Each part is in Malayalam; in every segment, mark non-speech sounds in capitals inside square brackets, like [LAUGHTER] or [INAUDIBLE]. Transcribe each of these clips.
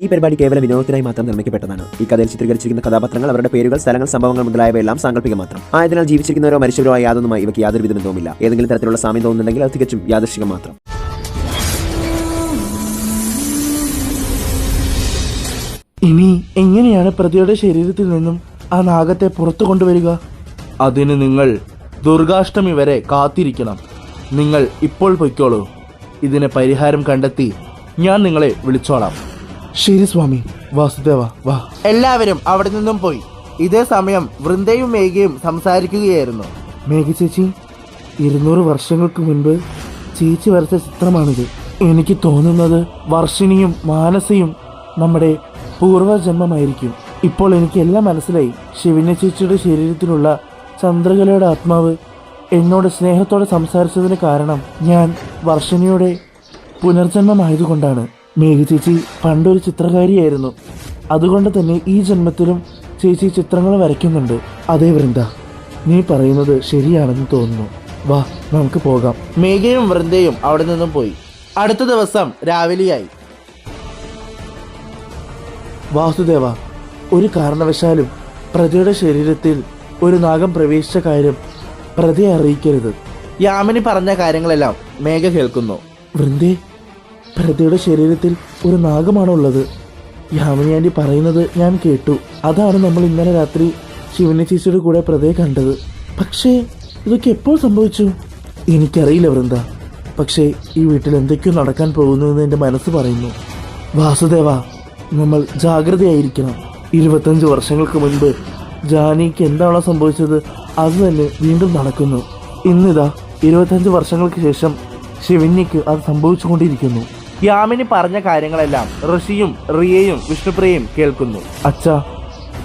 ഈ പരിപാടി കേവലം വിനോദത്തിനായി മാത്രം നിർമ്മിക്കപ്പെട്ടതാണ്. ഈ കഥയിൽ ചിത്രീകരിച്ചിരിക്കുന്ന കഥാപാത്രങ്ങൾ അവരുടെ പേരുകൾ സ്ഥലങ്ങൾ സംഭവങ്ങൾ മുതലായവയെല്ലാം സാങ്കല്പിക മാത്രം. ആയതിനാൽ ജീവിച്ചിരിക്കുന്നവരോ മരിച്ചവരോ യാതൊന്നുമായി ഇവയ്ക്ക് യാതൊരു വിധ ബന്ധവുമില്ല ഏതെങ്കിലും തരത്തിലുള്ള സാമ്യം തോന്നുന്നുണ്ടെങ്കിൽ അത് തികച്ചും യാദൃശികം മാത്രം. ഇനി എങ്ങനെയാണ് പ്രതിയുടെ ശരീരത്തിൽ നിന്നും ആ നാഗത്തെ പുറത്തു കൊണ്ടുവരിക? അതിന് നിങ്ങൾ ദുർഗാഷ്ടമി വരെ കാത്തിരിക്കണം. നിങ്ങൾ ഇപ്പോൾ പൊയ്ക്കോളൂ. ഇതിന് പരിഹാരം കണ്ടെത്തി ഞാൻ നിങ്ങളെ വിളിച്ചോളാം. ശരി സ്വാമി. വാസുദേവ വാ. എല്ലാവരും അവിടെ നിന്നും പോയി. ഇതേ സമയം വൃന്ദയും മേഘയും സംസാരിക്കുകയായിരുന്നു. മേഘ ചേച്ചി ഇരുന്നൂറ് വർഷങ്ങൾക്ക് മുൻപ് ചേച്ചി വരച്ച ചിത്രമാണിത്. എനിക്ക് തോന്നുന്നത് വർഷിണിയും മാനസയും നമ്മുടെ പൂർവജന്മമായിരിക്കും. ഇപ്പോൾ എനിക്ക് എല്ലാം മനസ്സിലായി. ശിവന്യ ചേച്ചിയുടെ ശരീരത്തിലുള്ള ചന്ദ്രകലയുടെ ആത്മാവ് എന്നോട് സ്നേഹത്തോടെ സംസാരിച്ചതിന് കാരണം ഞാൻ വർഷിണിയുടെ പുനർജന്മമായതുകൊണ്ടാണ്. മേഘ ചേച്ചി പണ്ടൊരു ചിത്രകാരിയായിരുന്നു. അതുകൊണ്ട് തന്നെ ഈ ജന്മത്തിലും ചേച്ചി ചിത്രങ്ങൾ വരയ്ക്കുന്നുണ്ട്. അതേ വൃന്ദ നീ പറയുന്നത് ശരിയാണെന്ന് തോന്നുന്നു. വാ നമുക്ക് പോകാം. മേഘയും വൃന്ദയും അവിടെ നിന്നും പോയി. അടുത്ത ദിവസം രാവിലെയായി. വാസുദേവ ഒരു കാരണവശാലും പ്രതിയുടെ ശരീരത്തിൽ ഒരു നാഗം പ്രവേശിച്ച കാര്യം പ്രതിയെ അറിയിക്കരുത്. യാമിനി പറഞ്ഞ കാര്യങ്ങളെല്ലാം മേഘ കേൾക്കുന്നു. വൃന്ദേ പ്രതിയുടെ ശരീരത്തിൽ ഒരു നാഗമാണ് ഉള്ളത് യാമിനി ആന്റി പറയുന്നത് ഞാൻ കേട്ടു. അതാണ് നമ്മൾ ഇന്നലെ രാത്രി ശിവനി ചേച്ചിയുടെ കൂടെ പ്രതിയെ കണ്ടത്. പക്ഷേ ഇതൊക്കെ എപ്പോൾ സംഭവിച്ചു? എനിക്കറിയില്ല വൃന്ദ. പക്ഷേ ഈ വീട്ടിൽ എന്തൊക്കെയോ നടക്കാൻ പോകുന്നു എന്ന് എന്റെ മനസ്സ് പറയുന്നു. വാസുദേവ നമ്മൾ ജാഗ്രതയായിരിക്കണം. ഇരുപത്തഞ്ച് വർഷങ്ങൾക്ക് മുൻപ് ജാനിക്ക് എന്താണോ സംഭവിച്ചത് അത് തന്നെ വീണ്ടും നടക്കുന്നു. ഇന്നിതാ ഇരുപത്തഞ്ച് വർഷങ്ങൾക്ക് ശേഷം ശിവന്യക്ക് അത് സംഭവിച്ചുകൊണ്ടിരിക്കുന്നു. യാമിനി പറഞ്ഞ കാര്യങ്ങളെല്ലാം ഋഷിയും റിയയും വിഷ്ണുപ്രിയയും കേൾക്കുന്നു. അച്ഛ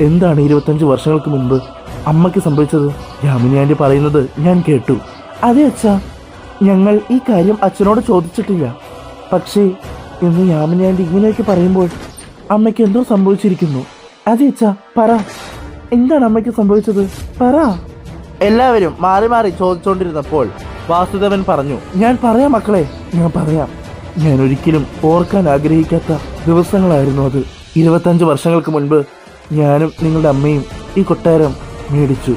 എന്താണ് ഇരുപത്തഞ്ച് വർഷങ്ങൾക്ക് മുൻപ് അമ്മയ്ക്ക് സംഭവിച്ചത്? യാമിനി ആന്റി പറയുന്നത് ഞാൻ കേട്ടു. അതെ അച്ഛ ഞങ്ങൾ ഈ കാര്യം അച്ഛനോട് ചോദിച്ചിട്ടില്ല. പക്ഷേ ഇന്ന് യാമിനി ആന്റി ഇങ്ങനെയൊക്കെ പറയുമ്പോൾ അമ്മയ്ക്ക് എന്തോ സംഭവിച്ചിരിക്കുന്നു. അതെ അച്ഛ പറ. എന്താണ് അമ്മയ്ക്ക് സംഭവിച്ചത്? പറ. എല്ലാവരും മാറി മാറി ചോദിച്ചുകൊണ്ടിരുന്നപ്പോൾ വാസുദേവൻ പറഞ്ഞു ഞാൻ പറയാം മക്കളെ ഞാൻ പറയാം. ഞാൻ ഒരിക്കലും ഓർക്കാൻ ആഗ്രഹിക്കാത്ത ദിവസങ്ങളായിരുന്നു അത്. ഇരുപത്തഞ്ച് വർഷങ്ങൾക്ക് മുൻപ് ഞാനും നിങ്ങളുടെ അമ്മയും ഈ കൊട്ടാരം മേടിച്ചു.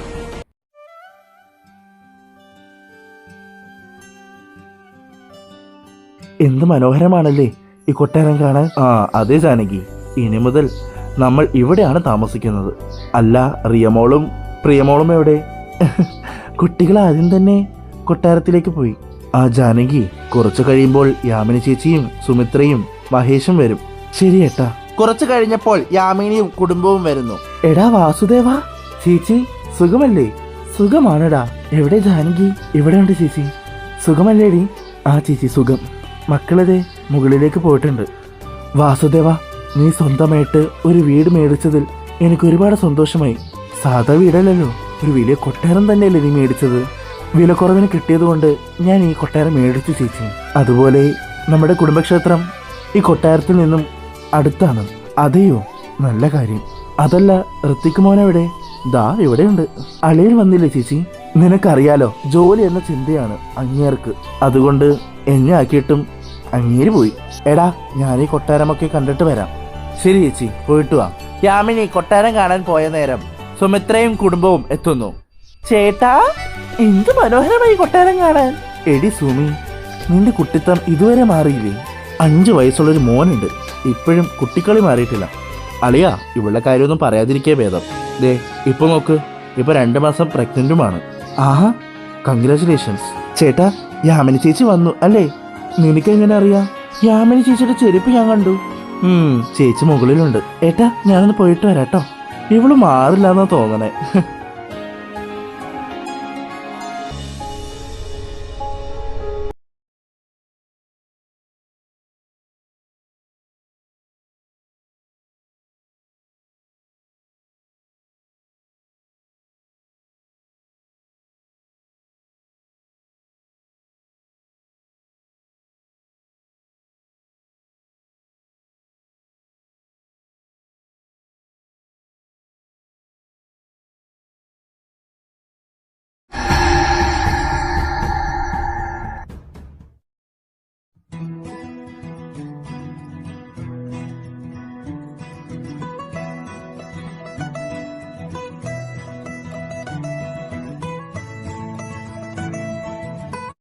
എന്ത് മനോഹരമാണല്ലേ ഈ കൊട്ടാരം കാണാൻ? ആ അതെ ജാനകി. ഇനി മുതൽ നമ്മൾ ഇവിടെയാണ് താമസിക്കുന്നത്. അല്ല റിയമോളും പ്രിയമോളും എവിടെ? [LAUGHS] കുട്ടികൾ ആദ്യം തന്നെ കൊട്ടാരത്തിലേക്ക് പോയി. ആ ജാനകി കുറച്ചു കഴിയുമ്പോൾ യാമിനി ചേച്ചിയും സുമിത്രയും മഹേഷും വരും. ശരി ഏട്ടാ. കുറച്ചു കഴിഞ്ഞപ്പോൾ യാമിനിയും കുടുംബവും വരുന്നു. എടാ വാസുദേവ ചേച്ചി സുഖമല്ലേ? സുഖമാണെടാ. എവിടെ ജാനകി? ഇവിടെ ഉണ്ട് ചേച്ചി. സുഖമല്ലേടി? ആ ചേച്ചി സുഖം. മക്കളതെ മുകളിലേക്ക് പോയിട്ടുണ്ട്. വാസുദേവ നീ സ്വന്തമായിട്ട് ഒരു വീട് മേടിച്ചതിൽ എനിക്ക് ഒരുപാട് സന്തോഷമായി. സാധാ വീടല്ലല്ലോ. ഒരു വലിയ കൊട്ടാരം തന്നെയല്ലേ നീ മേടിച്ചത്? വിലക്കുറവിന് കിട്ടിയതുകൊണ്ട് ഞാൻ ഈ കൊട്ടാരം മേടിച്ചു ചേച്ചി. അതുപോലെ നമ്മുടെ കുടുംബക്ഷേത്രം ഈ കൊട്ടാരത്തിൽ നിന്നും അടുത്താണ്. അതെയോ? നല്ല കാര്യം. അതല്ല ഋത്തിക്ക് മോനെവിടെ ദാ ഇവിടെയുണ്ട്. അളിയൻ വന്നില്ലേ ചേച്ചി? നിനക്കറിയാലോ ജോലി എന്ന ചിന്തയാണ് അങ്ങേർക്ക്. അതുകൊണ്ട് എന്നെ ആക്കിയിട്ടും അങ്ങേര് പോയി. എടാ ഞാൻ ഈ കൊട്ടാരമൊക്കെ കണ്ടിട്ട് വരാം. ശരി ചേച്ചി പോയിട്ട് വാ. യാമിനി കൊട്ടാരം കാണാൻ പോയ നേരം സുമിത്രയും കുടുംബവും എത്തുന്നു. ചേട്ടാ? എന്ത് മനോഹരമായി കൊട്ടാരം കാണാൻ? എടി സുമി നിന്റെ കുട്ടിത്തം ഇതുവരെ മാറിയില്ലേ? അഞ്ചു വയസ്സുള്ളൊരു മോനുണ്ട്. ഇപ്പോഴും കുട്ടിക്കളി മാറിയിട്ടില്ല. അളിയാ ഇവളുടെ കാര്യമൊന്നും പറയാതിരിക്കേ ഭേദം. ദേ ഇപ്പൊ നോക്ക്. ഇപ്പൊ രണ്ടു മാസം പ്രഗ്നന്റുമാണ്. ആഹാ. കൺഗ്രാചുലേഷൻസ് ചേട്ടാ യാമിനി ചേച്ചി വന്നു അല്ലേ? നിനക്ക് എങ്ങനെ അറിയാം? യാമിനി ചേച്ചിയുടെ ചെരുപ്പ് ഞാൻ കണ്ടു. ചേച്ചി മുകളിലുണ്ട്. ഏട്ടാ ഞാനൊന്ന് പോയിട്ട് വരാട്ടോ. ഇവൾ മാറില്ല എന്നാ തോന്നണേ.